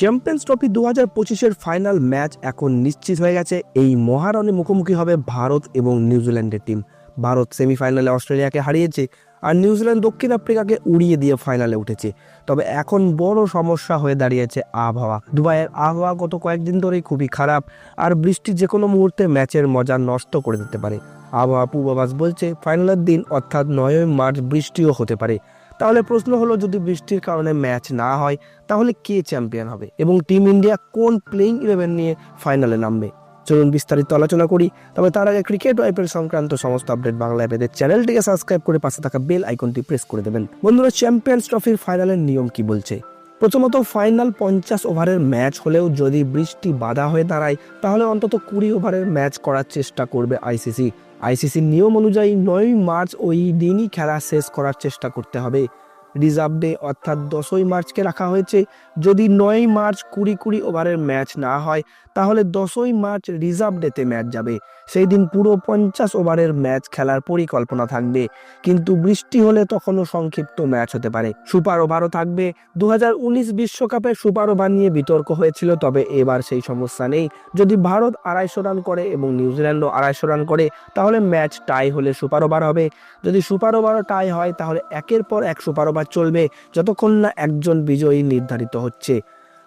Champions trophy দু হাজার পঁচিশের ফাইনাল ম্যাচ এখন নিশ্চিত হয়ে গেছে। এই মহারণে মুখোমুখি হবে ভারত এবং নিউজিল্যান্ডের টিম। ভারত সেমিফাইনালে অস্ট্রেলিয়াকে হারিয়েছে আর নিউজিল্যান্ড দক্ষিণ আফ্রিকাকে উড়িয়ে দিয়ে ফাইনালে উঠেছে। তবে এখন বড় সমস্যা হয়ে দাঁড়িয়েছে আবহাওয়া। দুবাইয়ের আবহাওয়া গত কয়েকদিন ধরেই খুবই খারাপ আর বৃষ্টি যে কোনো মুহূর্তে ম্যাচের মজা নষ্ট করে দিতে পারে। আবহাওয়া পূর্বাভাস বলছে, ফাইনালের দিন অর্থাৎ নয়ই মার্চ বৃষ্টিও হতে পারে। তাহলে প্রশ্ন হলো, যদি বৃষ্টির কারণে ম্যাচ না হয়, তাহলে কে চ্যাম্পিয়ন হবে? এবং টিম ইন্ডিয়া কোন প্লেইং ইলেভেন নিয়ে ফাইনালে নামবে? চলুন বিস্তারিত আলোচনা করি। তবে তার আগে ক্রিকেট ওয়াইপের সংক্রান্ত সমস্ত আপডেট বাংলা পেতে চ্যানেলটিকে সাবস্ক্রাইব করে পাশে থাকা বেল আইকনটি প্রেস করে দেবেন। বন্ধুরা চ্যাম্পিয়ন্স ট্রফির ফাইনালের নিয়ম কি বলছে? প্রথমত ফাইনাল পঞ্চাশ ওভারের ম্যাচ হলেও যদি বৃষ্টি বাধা হয়ে দাঁড়ায়, তাহলে অন্তত কুড়ি ওভারের ম্যাচ করার চেষ্টা করবে আইসিসি আইসিসির নিয়ম অনুযায়ী নয় মার্চ ওই দিনই খেলা শেষ করার চেষ্টা করতে হবে। রিজার্ভ ডে অর্থাৎ দশই মার্চকে রাখা হয়েছে। যদি নয় মার্চ কুড়ি কুড়ি ওভারের ম্যাচ না হয়, তাহলে দশই মার্চ রিজার্ভ ডেতে ম্যাচ যাবে। সেই দিন পুরো পঞ্চাশ ওভারের ম্যাচ খেলার পরিকল্পনা থাকবে। কিন্তু বৃষ্টি হলে তখনও সংক্ষিপ্ত ম্যাচ হতে পারে। সুপার ওভারও থাকবে। দু বিশ্বকাপে সুপার ওভার নিয়ে বিতর্ক হয়েছিল, তবে এবার সেই সমস্যা নেই। যদি ভারত আড়াইশো রান করে এবং নিউজিল্যান্ডও আড়াইশো রান করে, তাহলে ম্যাচ টাই হলে সুপার ওভার হবে। যদি সুপার ওভারও টাই হয়, তাহলে একের পর এক সুপার ওভার চলবে যতক্ষণ না একজন বিজয়ী নির্ধারিত হচ্ছে।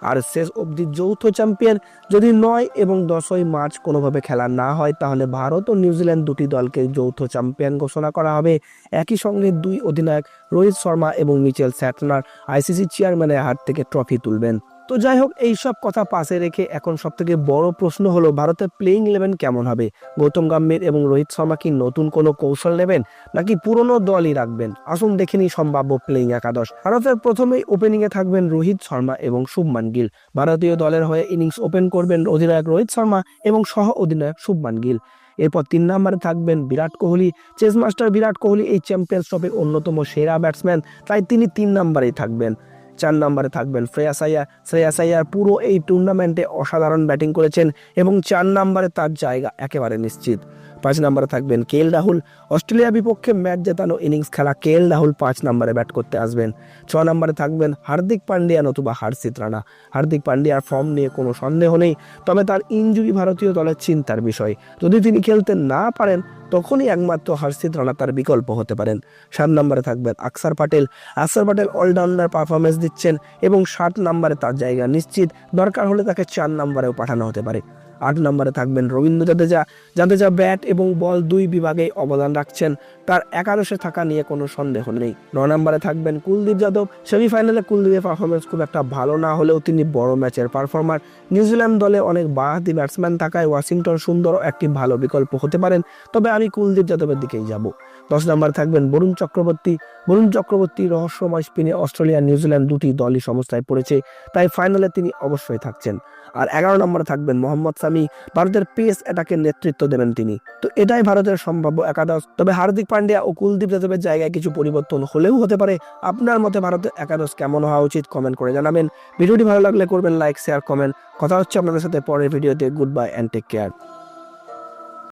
আর শেষ অবধি যৌথ চ্যাম্পিয়ন যদি নয় এবং দশই মার্চ কোনোভাবে খেলা না হয়, তাহলে ভারত ও নিউজিল্যান্ড দুটি দলকে যৌথ চ্যাম্পিয়ন ঘোষণা করা হবে। একই সঙ্গে দুই অধিনায়ক রোহিত শর্মা এবং মিচেল স্যাটনার আইসিসি চেয়ারম্যানের হাত থেকে ট্রফি তুলবেন। তো যাই হোক এইসব কথা পাশে রেখে এখন সব থেকে বড় প্রশ্ন হলো, ভারতের প্লেইং ইলেভেন কেমন হবে? গৌতম গম্ভীর এবং রোহিত শর্মা কি নতুন কোনো কৌশল নেবেন, নাকি পুরনো দলই রাখবেন? আসুন দেখে নিই সম্ভাব্য প্লেইং একাদশ। ভারতের প্রথমেই ওপেনিং এ থাকবেন রোহিত শর্মা এবং শুভমান গিল। ভারতীয় দলের হয়ে ইনিংস ওপেন করবেন অধিনায়ক রোহিত শর্মা এবং সহ অধিনায়ক শুভমান গিল। এরপর তিন নম্বরে থাকবেন বিরাট কোহলি। চেস মাস্টার বিরাট কোহলি এই চ্যাম্পিয়ন্স ট্রফির অন্যতম সেরা ব্যাটসম্যান তাই তিনি তিন নম্বরেই থাকবেন। চার নম্বরে থাকবেন। শ্রেয়াস আইয়ার শ্রেয়াস আইয়ার পুরো এই টুর্নামেন্টে অসাধারণ ব্যাটিং করেছেন এবং চার নম্বরে তার জায়গা একেবারে নিশ্চিত। পাঁচ নম্বরে থাকবেন কে এল রাহুল। অস্ট্রেলিয়া বিপক্ষে ম্যাচ জেতানো ইনিংস খেলা কে এল রাহুল পাঁচ নম্বরে ব্যাট করতে আসবেন। ছ নম্বরে থাকবেন হার্দিক পান্ডিয়া নতুবা হার্ষিত রানা। হার্দিক পান্ডিয়ার ফর্ম নিয়ে কোনো সন্দেহ নেই, তবে তার ইনজুরি ভারতীয় দলের চিন্তার বিষয়। যদি তিনি খেলতে না পারেন, তখনই একমাত্র হর্ষিত রানা তার বিকল্প হতে পারেন। সাত নম্বরে থাকবেন আকসার পাটেল। আকসার পাটেল অলরাউন্ডার পারফরমেন্স দিচ্ছেন এবং ষাট নম্বরে তার জায়গা নিশ্চিত। দরকার হলে তাকে চার নম্বরেও পাঠানো হতে পারে। আট নম্বরে থাকবেন। রবীন্দ্র জাদেজা জাদেজা ব্যাট এবং বল দুই বিভাগেই অবদান রাখছেন। তার একাদশে থাকা নিয়ে কোনো সন্দেহ নেই। ন নম্বরে থাকবেন কুলদীপ যাদব। সেমিফাইনালে কুলদীপের পারফরমেন্স খুব একটা ভালো না হলেও তিনি বড় ম্যাচের পারফর্মার নিউজিল্যান্ড দলে অনেক বাহাতি ব্যাটসম্যান থাকায় ওয়াশিংটন সুন্দরও একটি ভালো বিকল্প হতে পারেন। তবে আমি কুলদীপ যাদবের দিকেই যাব। দশ নম্বরে থাকবেন বরুণ চক্রবর্তী। বরুণ চক্রবর্তী রহস্যময় স্পিনে অস্ট্রেলিয়া নিউজিল্যান্ড দুটি দলই সমস্যায় পড়েছে। তাই ফাইনালে তিনি অবশ্যই থাকছেন। আর এগারো নম্বরে থাকবেন মোহাম্মদ সামি, ভারতের পেস অ্যাটাকে নেতৃত্ব দেবেন তিনি। তো এটাই ভারতের সম্ভাব্য একাদশ। তবে হার্দিক পান্ডিয়া ও কুলদীপ যাদবের জায়গায় কিছু পরিবর্তন হলেও হতে পারে। আপনার মতে ভারতের একাদশ কেমন হওয়া উচিত কমেন্ট করে জানাবেন। ভিডিওটি ভালো লাগলে করবেন লাইক শেয়ার কমেন্ট কথা হচ্ছে আপনাদের সাথে পরের ভিডিওতে। Goodbye and take care